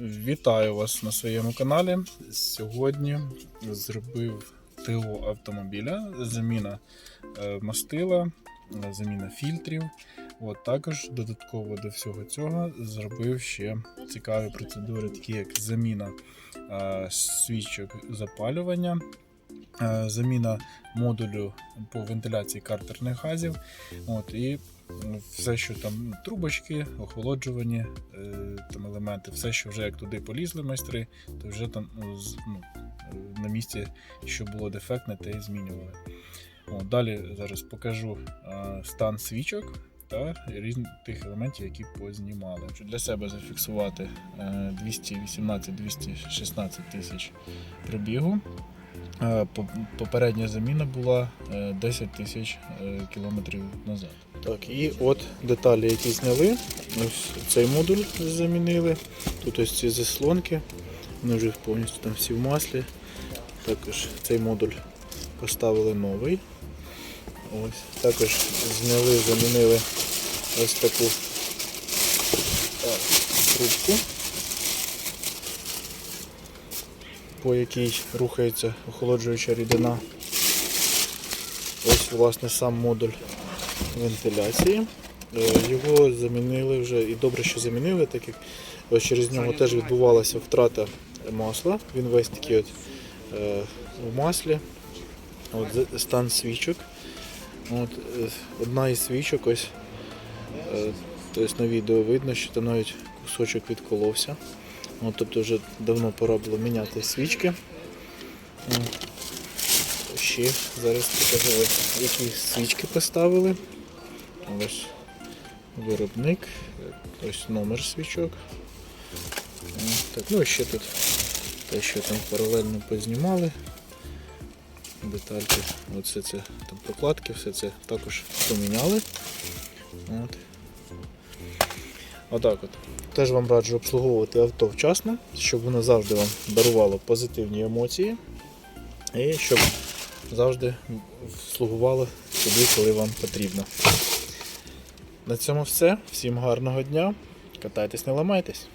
Вітаю вас на своєму каналі. Сьогодні зробив тилу автомобіля, заміна е, мастила, заміна фільтрів. От також додатково до всього цього зробив ще цікаві процедури, такі як заміна е, свічок запалювання, заміна модулю по вентиляції картерних газів. От, і все, що там ну, трубочки, охолоджувані е, там елементи, все, що вже як туди полізли майстри, то вже там ну, ну, е, на місці, що було дефектне, те і змінювали. О, далі зараз покажу е, стан свічок та різних тих елементів, які познімали. Хочу для себе зафіксувати е, 218-216 тисяч пробігу. Е, по- Попередня заміна була е, 10 тисяч е, кілометрів назад. Так, і от деталі, які зняли. Ось цей модуль замінили. Тут ось ці заслонки, вони вже повністю там всі в маслі. Також цей модуль поставили новий. Ось. Також зняли, замінили ось таку так, трубку, по якій рухається охолоджуюча рідина. Ось власне сам модуль вентиляції. Е, Його замінили вже і добре, що замінили, так як ось через нього теж відбувалася втрата масла. Він весь такий от е, в маслі. От стан свічок. От, е, одна із свічок ось е, тобто на відео видно, що там навіть кусочок відколовся. От, тобто вже давно пора було міняти свічки. Ще зараз покажу, які свічки поставили. Ось виробник, ось номер свічок. Так, ну і ще тут те, що там паралельно познімали. Детальки, оце це там прокладки, все це також поміняли. От. Отак от. Теж вам раджу обслуговувати авто вчасно, щоб воно завжди вам дарувало позитивні емоції і щоб завжди слугувало туди, коли вам потрібно. На цьому все. Всім гарного дня. Катайтесь, не ламайтесь.